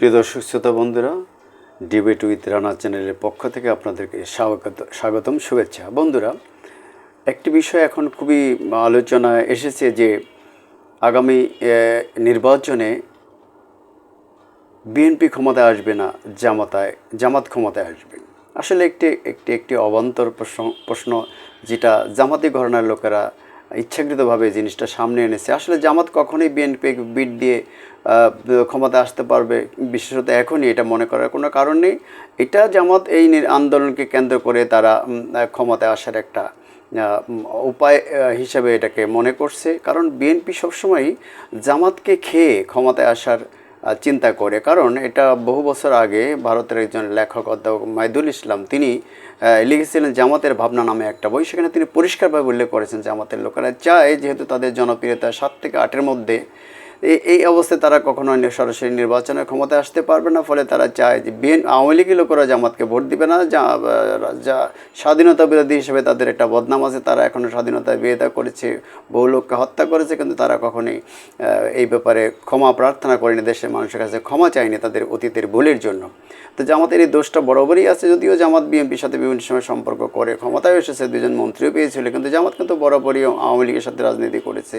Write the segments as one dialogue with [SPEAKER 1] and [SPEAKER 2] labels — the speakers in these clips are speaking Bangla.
[SPEAKER 1] প্রিয় দর্শক, শ্রোতা বন্ধুরা, ডিবেট উইথ রানা চ্যানেলের পক্ষ থেকে আপনাদেরকে স্বাগত, স্বাগতম, শুভেচ্ছা। বন্ধুরা, একটি বিষয় এখন খুবই আলোচনায় এসেছে যে আগামী নির্বাচনে বিএনপি ক্ষমতায় আসবে না, জামাতায়, জামাত ক্ষমতায় আসবে। আসলে একটি একটি একটি অবান্তর প্রশ্ন প্রশ্ন যেটা জামাতি ঘরানার লোকেরা ইচ্ছাকৃতভাবে জিনিসটা সামনে এনেছে। আসলে জামাত কখনোই বিএনপি বিট দিয়ে আহ, ক্ষমতায় আসতে পারবে। বিশেষত এখনই এটা মনে করার কোনো কারণ নেই। এটা জামাত এই আন্দোলনকে কেন্দ্র করে তারা ক্ষমতায় আসার একটা উপায় হিসাবে এটাকে মনে করছে। কারণ বিএনপি সবসময়ই জামাতকে খেয়ে ক্ষমতায় আসার চিন্তা করে। কারণ এটা বহু বছর আগে ভারতের একজন লেখক অধ্যাপক মাইদুল ইসলাম তিনি লিখেছিলেন জামাতের ভাবনা নামে একটা বই। সেখানে তিনি পরিষ্কারভাবে উল্লেখ করেছেন জামাতের লোকেরা চায় যেহেতু তাদের জনপ্রিয়তা সাত থেকে আটের মধ্যে। এই অবস্থায় তারা কখনো সরাসরি নির্বাচনের ক্ষমতায় আসতে পারবে না, ফলে তারা চায় যে বিএন আওয়ামী লীগের লোকেরা জামাতকে ভোট দিবে না, যা যা স্বাধীনতা বিরোধী হিসেবে তাদের একটা বদনাম আছে, তারা এখনও স্বাধীনতা বিরোধিতা করেছে, বহু লোককে হত্যা করেছে, কিন্তু তারা কখনোই এই ব্যাপারে ক্ষমা প্রার্থনা করেনি, দেশের মানুষের কাছে ক্ষমা চায়নি তাদের অতীতের ভুলের জন্য। তো জামাতের এই দোষটা বরাবরই আছে, যদিও জামাত বিএনপির সাথে বিভিন্ন সময় সম্পর্ক করে ক্ষমতায় এসেছে, দুজন মন্ত্রীও পেয়েছিল, কিন্তু জামাত কিন্তু বরাবরই আওয়ামী লীগের সাথে রাজনীতি করেছে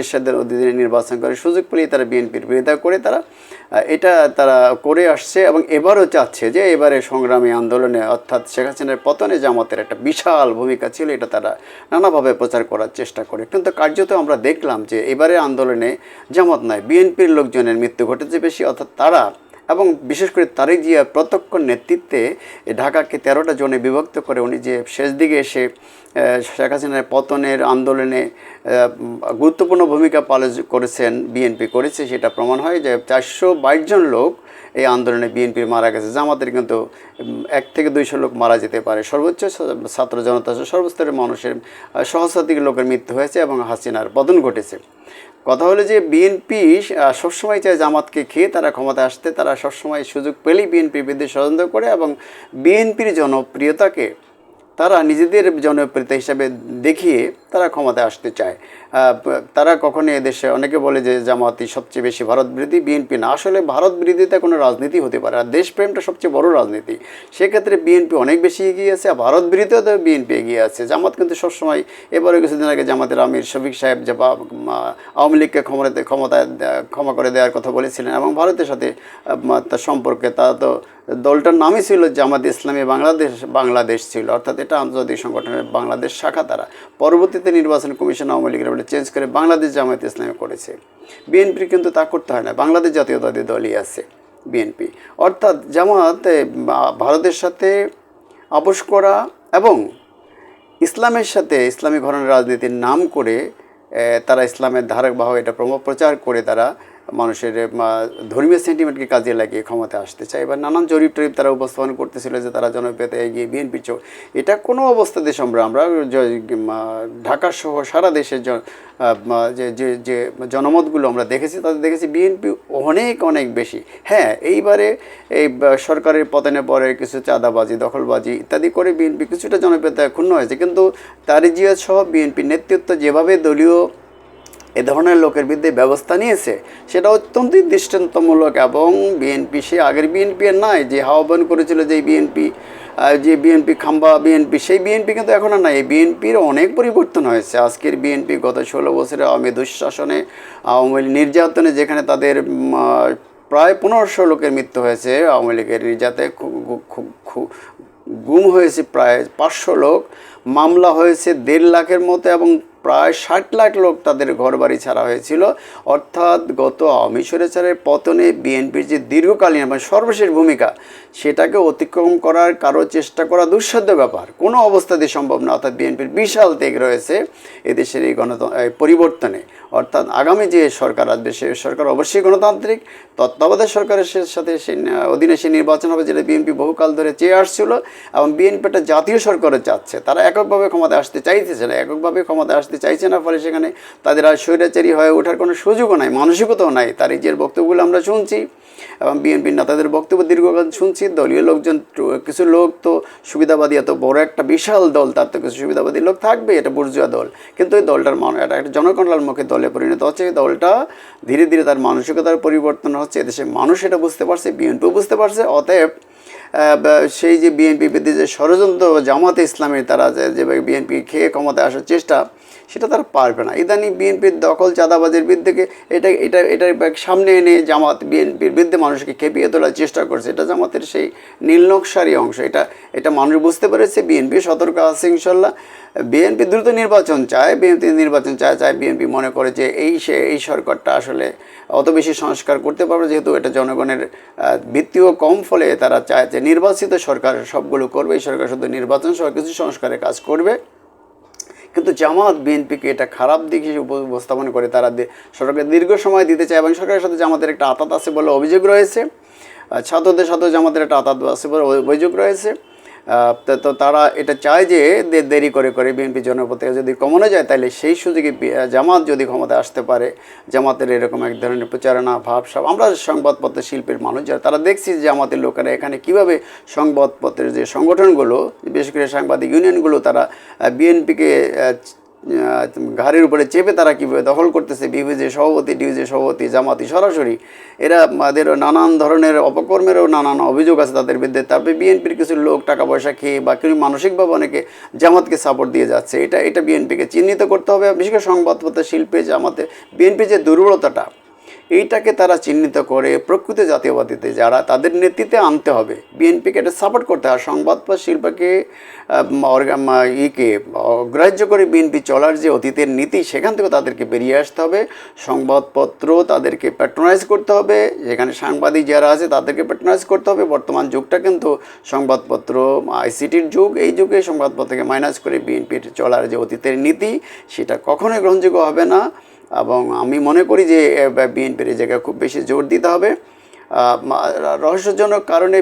[SPEAKER 1] এরশাদের অধীনে নির্বাচন করে সুযোগ পেলেই তারা বিএনপির বিরোধিতা করে, তারা এটা তারা করে আসছে এবং এবারও চাচ্ছে যে এবারে সংগ্রামী আন্দোলনে অর্থাৎ শেখ হাসিনার পতনে জামাতের একটা বিশাল ভূমিকা ছিল, এটা তারা নানাভাবে প্রচার করার চেষ্টা করে। কিন্তু কার্যত আমরা দেখলাম যে এবারে আন্দোলনে জামাত নয় বিএনপির লোকজনের মৃত্যু ঘটেছে বেশি, অর্থাৎ তারা এবং বিশেষ করে তারেক জিয়া প্রত্যক্ষ নেতৃত্বে ঢাকাকে তেরোটা জনে বিভক্ত করে উনি যে শেষ দিকে এসে শেখ হাসিনার পতনের আন্দোলনে গুরুত্বপূর্ণ ভূমিকা পালন করেছেন বিএনপি করেছে, সেটা প্রমাণ হয় যে চারশো বাইশ জন লোক এই আন্দোলনে বিএনপির মারা গেছে। জামাতের কিন্তু এক থেকে দুইশো লোক মারা যেতে পারে। সর্বোচ্চ ছাত্র জনতা, সর্বস্তরের মানুষের, সহস্রাধিক লোকের মৃত্যু হয়েছে এবং হাসিনার পতন ঘটেছে। কথা হলো যে বিএনপি সবসময় চায় জামাতকে খেয়ে তারা ক্ষমতায় আসতে, তারা সবসময় সুযোগ পেলেই বিএনপি বিরুদ্ধে ষড়যন্ত্র করে এবং বিএনপির জনপ্রিয়তাকে তারা নিজেদের জনপ্রিয়তা হিসাবে দেখিয়ে তারা ক্ষমতায় আসতে চায়। তারা কখনো এদেশে, অনেকে বলে যে জামাতি সবচেয়ে বেশি ভারত বিরোধী বিএনপি না। আসলে ভারত বিরোধিতা কোনো রাজনীতি হতে পারে আর দেশপ্রেমটা সবচেয়ে বড় রাজনীতি। সেক্ষেত্রে বিএনপি অনেক বেশি এগিয়ে আছে, আর ভারত বিরোধীতে বিএনপি এগিয়ে আছে। জামাত কিন্তু সবসময় এবারে কিছুদিন আগে জামাতের আমির শফিক সাহেব যে বা আওয়ামী লীগকে ক্ষমতাতে, ক্ষমতায় ক্ষমা করে দেওয়ার কথা বলেছিলেন এবং ভারতের সাথে তার সম্পর্কে তা তো, দলটার নামই ছিল জামাত ইসলামী বাংলাদেশ বাংলাদেশ ছিল। অর্থাৎ এটা আন্তর্জাতিক সংগঠনের বাংলাদেশ শাখা তারা। পরবর্তীতে নির্বাচন কমিশন আওয়ামী লীগের বলে চেঞ্জ করে বাংলাদেশ জামায়াত ইসলামী করেছে। বিএনপি কিন্তু তা করতে হয় না। বাংলাদেশ জাতীয়তাবাদী দলই আছে বিএনপি অর্থাৎ জামাত ভারতের সাথে আপোষ করা এবং ইসলামের সাথে ইসলামী ঘরানার রাজনীতির নাম করে তারা ইসলামের ধারক বাহক এটা প্রচার করে তারা মানুষের ধর্মীয় সেন্টিমেন্টকে কাজে লাগিয়ে ক্ষমতা আসতে চায়। এবার নানান জরিপ টরিপ তারা উপস্থাপন করতেছিল যে তারা জনপ্রিয়তা এগিয়ে বিএনপি চোখ। এটা কোনো অবস্থাতে সম্ভব আমরা ঢাকা সহ সারা দেশের যে যে যে জনমতগুলো আমরা দেখেছি তাদের দেখেছি বিএনপি অনেক অনেক বেশি। হ্যাঁ এইবারে এই সরকারের পতনের পরে কিছু চাঁদাবাজি, দখলবাজি ইত্যাদি করে বিএনপি কিছুটা জনপ্রিয়তা ক্ষুণ্ণ হয়েছে। কিন্তু তারিজিয়া সহ বিএনপি নেতৃত্ব যেভাবে দলীয় এ ধরনের লোকের বিরুদ্ধে ব্যবস্থা নিয়েছে। সেটা অত্যন্তই দৃষ্টান্তমূলক এবং বিএনপি সে আগের বিএনপি আর নাই, যে আহ্বান করেছিল যে বিএনপি যে বিএনপি খাম্বা বিএনপি সেই বিএনপি কিন্তু এখন আর নাই। বিএনপির অনেক পরিবর্তন হয়েছে। আজকের বিএনপি গত ষোলো বছরে আওয়ামী দুঃশাসনে, আওয়ামী লীগ নির্যাতনে যেখানে তাদের প্রায় পনেরোশো লোকের মৃত্যু হয়েছে, আওয়ামী লীগের নির্যাতে গুম হয়েছে প্রায় পাঁচশো লোক। মামলা হয়েছে দেড় লাখের মতো এবং প্রায় ষাট লাখ লোক তাদের ঘরবাড়ি ছাড়া হয়েছিল। অর্থাৎ গত আওয়ামী সরেচারের পতনে বিএনপির যে দীর্ঘকালীন এবং সর্বশেষ ভূমিকা, সেটাকে অতিক্রম করার কারও চেষ্টা করা দুঃসাধ্য ব্যাপার। কোনো অবস্থাতেই সম্ভব না। অর্থাৎ বিএনপির বিশাল তেগ রয়েছে এদেশের এই গণতন্ত্র পরিবর্তনে। অর্থাৎ আগামী যে সরকার আসবে, সে সরকার অবশ্যই গণতান্ত্রিক, তত্ত্বাবধায়ক সরকারের সাথে সে অধীনে সে নির্বাচন হবে, যেটা বিএনপি বহুকাল ধরে চেয়ে আসছিল এবং বিএনপিটা জাতীয় সরকারে চাচ্ছে। তারা এককভাবে ক্ষমতায় আসতে চাইতেছে না, এককভাবে ক্ষমতায় আসতে চাইছে না, ফলে সেখানে তাদের আর স্বৈরাচারী হয়ে ওঠার কোনো সুযোগও নাই, মানসিকতাও নাই। তার এই যে বক্তব্যগুলো আমরা শুনছি এবং বিএনপির নেতাদের বক্তব্য দীর্ঘকাল শুনছি, দলীয় লোকজন কিছু লোক তো সুবিধাবাদী, এত বড় একটা বিশাল দল, তার তো কিছু সুবিধাবাদী লোক থাকবে, এটা বুর্জুয়া দল। কিন্তু এই দলটার মান, এটা একটা জনকল্যাণমুখী দলে পরিণত হচ্ছে, এই দলটা ধীরে ধীরে তার মানসিকতার পরিবর্তন হচ্ছে, এদেশের মানুষ এটা বুঝতে পারছে, বিএনপিও বুঝতে পারছে, অতএব সেই যে বিএনপি বিরুদ্ধে যে ষড়যন্ত্র জামাতে ইসলামের তারা যে বিএনপি খেয়ে ক্ষমতায় আসার চেষ্টা, সেটা তারা পারবে না। ইদানিং বিএনপির দখল চাঁদাবাজের বিরুদ্ধে এটা এটা এটার সামনে এনে জামাত বিএনপির বিরুদ্ধে মানুষকে খেপিয়ে তোলার চেষ্টা করছে। এটা জামাতের সেই নীলনকশারই অংশ। এটা এটা মানুষ বুঝতে পেরেছে, বিএনপি সতর্ক আছে ইনশাল্লাহ। বিএনপি দ্রুত নির্বাচন চায়, বিএনপি নির্বাচন চায় চায় বিএনপি মনে করে যে এই সে, এই সরকারটা আসলে অত বেশি সংস্কার করতে পারবে, যেহেতু এটা জনগণের ভিত্তিও কম, ফলে তারা চায় যে নির্বাচিত সরকার সবগুলো করবে, এই সরকার শুধু নির্বাচন সহ কিছু সংস্কারের কাজ করবে। কিন্তু জামাত, বিএনপিকে এটা খারাপ দিক হিসেবে উপ- উপস্থাপন করে, তারা সরকারকে দীর্ঘ সময় দিতে চায় এবং সরকারের সাথে জামাতের একটা আতাত আছে বলে অভিযোগ রয়েছে। ছাত্রদের সাথে জামাতের একটা আতাত আছে বলে অভিযোগ রয়েছে। তো- তারা এটা চায় যে দেরি করে করে বিএনপি জনপথে যদি কমানো যায়, তাহলে সেই সুযোগে জামাত যদি ক্ষমতায় আসতে পারে, জামাতের এরকম এক ধরনের প্রচারণা, ভাব সব, আমরা সংবাদপত্র শিল্পের মানুষ যারা, তারা দেখছি যে আমাদের লোকেরা এখানে কীভাবে সংবাদপত্রের যে সংগঠনগুলো, বিশেষ করে সাংবাদিক ইউনিয়নগুলো, তারা বিএনপিকে ঘাড়ের উপরে চেপে তারা কীভাবে দখল করতেছে বিভিজে সভাপতি ডিউজে সভাপতি, জামাতি সরাসরি, এরা আমাদের নানান ধরনের অপকর্মেরও নানান অভিযোগ আছে তাদের বিরুদ্ধে। তারপরে বিএনপির কিছু লোক টাকা পয়সা খেয়ে বা কিছু মানসিকভাবে অনেকে জামাতকে সাপোর্ট দিয়ে যাচ্ছে। এটা এটা বিএনপিকে চিহ্নিত করতে হবে। বিশেষ করে সংবাদপত্র শিল্পে জামাতে, বিএনপির যে দুর্বলতাটা এইটাকে তারা চিহ্নিত করে প্রকৃত জাতীয়বাদীতে যারা তাদের নেতৃত্বে আনতে হবে। বিএনপিকে এটা সাপোর্ট করতে হয়। সংবাদপত্র শিল্পকে আহ, ইকে অগ্রাহ্য করে বিএনপি চলার যে অতীতের নীতি সেখান থেকে তাদেরকে বেরিয়ে আসতে হবে। সংবাদপত্র তাদেরকে প্যাট্রোনাইজ করতে হবে। যেখানে সাংবাদিক যারা আছে তাদেরকে প্যাট্রোনাইজ করতে হবে। বর্তমান যুগটা কিন্তু সংবাদপত্র আইসিটির যুগ। এই যুগে সংবাদপত্রকে মাইনাস করে বিএনপির চলার যে অতীতের নীতি সেটা কখনোই গ্রহণযোগ্য হবে না। এবং আমি মনে করি যে বিএনপির এই জায়গায় খুব বেশি জোর দিতে হবে। রহস্যজনক কারণে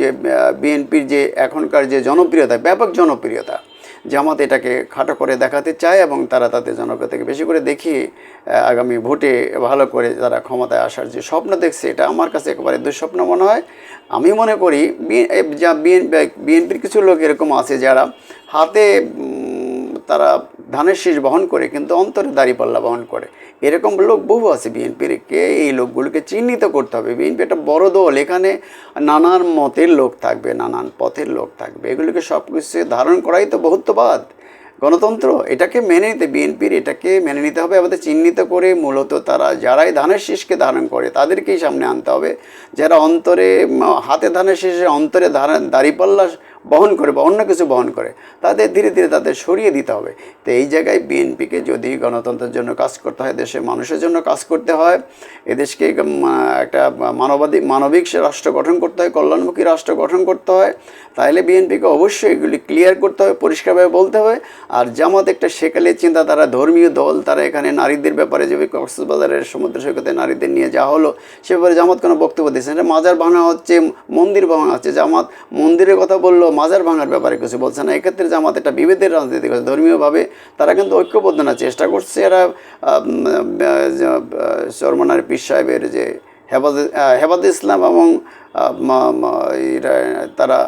[SPEAKER 1] যে বিএনপির যে, এখনকার যে জনপ্রিয়তা, ব্যাপক জনপ্রিয়তা, জামাত এটাকে খাটো করে দেখাতে চায় এবং তারা তাদের জনপ্রিয়তাকে বেশি করে দেখিয়ে আগামী ভোটে ভালো করে তারা ক্ষমতায় আসার যে স্বপ্ন দেখছে, এটা আমার কাছে একেবারে দুঃস্বপ্ন মনে হয়। আমি মনে করি যা বিএনপির কিছু লোক এরকম আছে যারা হাতে তারা ধানের শীষ বহন করে কিন্তু অন্তরে দাঁড়িপাল্লা বহন করে। এরকম লোক বহু আছে বিএনপির। কে এই লোকগুলোকে চিহ্নিত করতে হবে? বিএনপি একটা বড় দল। এখানে নানান মতের লোক থাকবে, নানান পথের লোক থাকবে। এগুলোকে সব কিছু ধারণ করাই তো বহুত্ববাদ। গণতন্ত্র, এটাকে মেনে নিতে বিএনপির, এটাকে মেনে নিতে হবে আমাদের চিহ্নিত করে মূলত তারা যারাই ধানের শীষকে ধারণ করে, তাদেরকেই সামনে আনতে হবে। যারা অন্তরে, হাতে ধানের শীষে অন্তরে ধারণ দাঁড়িপাল্লা বহন করে বা অন্য কিছু বহন করে, তাদের ধীরে ধীরে তাদের সরিয়ে দিতে হবে। তো এই জায়গায় বিএনপিকে যদি গণতন্ত্রের জন্য কাজ করতে হয়, দেশের মানুষের জন্য কাজ করতে হয়, এদেশকে একটা মানবাধিক মানবিক রাষ্ট্র গঠন করতে হয়, কল্যাণমুখী রাষ্ট্র গঠন করতে হয়, তাহলে বিএনপিকে অবশ্যই এগুলি ক্লিয়ার করতে হবে, পরিষ্কারভাবে বলতে হবে। আর জামাত একটা সেকালের চিন্তা, তারা ধর্মীয় দল, তারা এখানে নারীদের ব্যাপারে যেভাবে কক্সবাজারের সমুদ্র সৈকতে নারীদের নিয়ে যাওয়া হলো, সে ব্যাপারে জামাত কোনো বক্তব্য দিয়েছে মাজার ভাঙা হচ্ছে, মন্দির ভাঙা হচ্ছে। জামাত মন্দিরের কথা বলল মাজার ভাঙার ব্যাপারে কিছু বলছে না। এক্ষেত্রে জামাত একটা বিভেদের রাজনীতি করছে। ধর্মীয়ভাবে তারা কিন্তু ঐক্যবদ্ধ না। চেষ্টা করছে এরা চরমনার পীর সাহেবের যে হেফাজ হেফাজ ইসলাম এবং তারা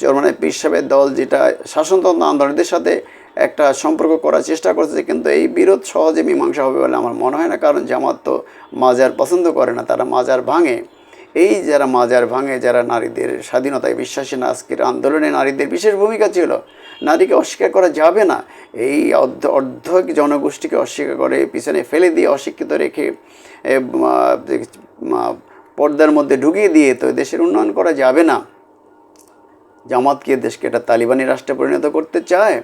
[SPEAKER 1] চরমানের পীর সাহেবের দল যেটা শাসনতন্ত্র আন্দোলনদের সাথে একটা সম্পর্ক করার চেষ্টা করছে। কিন্তু এই বিরোধ সহজে মীমাংসা হবে বলে আমার মনে হয় না। কারণ জামাত তো মাজার পছন্দ করে না। তারা মাজার ভাঙে। এই যারা মাজার ভাঙে, যারা নারীদের স্বাধীনতায় বিশ্বাসী না আজকের আন্দোলনে নারীদের বিশেষ ভূমিকা ছিল, নারীকে অস্বীকার করা যাবে না। এই অর্ধ অর্ধ জনগোষ্ঠীকে অস্বীকার করে, পিছনে ফেলে দিয়ে অশিক্ষিত রেখে পর্দার মধ্যে ঢুকিয়ে দিয়ে তো দেশের উন্নয়ন করা যাবে না। জামাতকে দেশকে এটা তালিবানি রাষ্ট্রে পরিণত করতে চায়।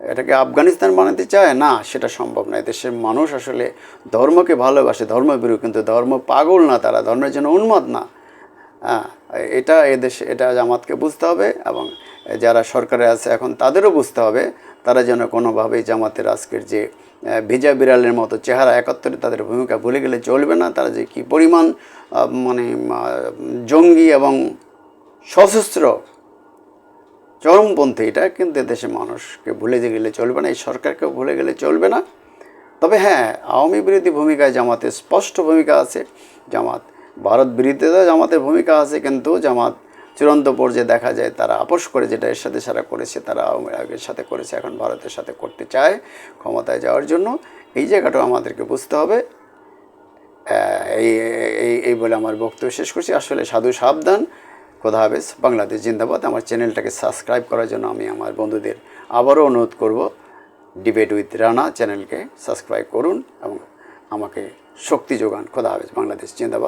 [SPEAKER 1] এটাকে আফগানিস্তান বানাতে চায়? না, সেটা সম্ভব নয়। দেশের মানুষ আসলে ধর্মকে ভালোবাসে ধর্মবিরু কিন্তু ধর্ম পাগল না তারা, ধর্মের জন্য উন্মাদ না। হ্যাঁ এটা এদেশ এটা জামাতকে বুঝতে হবে এবং যারা সরকারে আছে এখন তাদেরও বুঝতে হবে, তারা যেন কোনোভাবেই জামাতের আজকের যে ভিজা বিড়ালের মতো চেহারা একাত্তরে তাদের ভূমিকা ভুলে গেলে চলবে না। তারা যে কী পরিমাণ মানে জঙ্গি এবং সশস্ত্র চরমপন্থী এটা, কিন্তু দেশের মানুষকে ভুলে যে গেলে চলবে না, এই সরকারকেও ভুলে গেলে চলবে না। তবে হ্যাঁ আওয়ামী বিরোধী ভূমিকায় জামাতের স্পষ্ট ভূমিকা আছে। জামাত ভারত বিরোধিতা জামাতের ভূমিকা আছে, কিন্তু জামাত চূড়ান্ত পর্যায়ে দেখা যায় তারা আপোষ করে যেটা এর সাথে সারা করেছে, তারা আওয়ামী লীগের সাথে করেছে, এখন ভারতের সাথে করতে চায় ক্ষমতায় যাওয়ার জন্য। এই জায়গাটাও আমাদেরকে বুঝতে হবে। এই এই বলে আমার বক্তব্য শেষ করছি। আসলে সাধু সাবধান। খোদা হাফেজ, বাংলাদেশ জিন্দাবাদ। আমার চ্যানেলটাকে সাবস্ক্রাইব করার জন্য আমি আমার বন্ধুদের আবারও অনুরোধ করব ডিবেট উইথ রানা চ্যানেলকে সাবস্ক্রাইব করুন এবং আমাকে শক্তি যোগান। খোদা হাফেজ, বাংলাদেশ জিন্দাবাদ।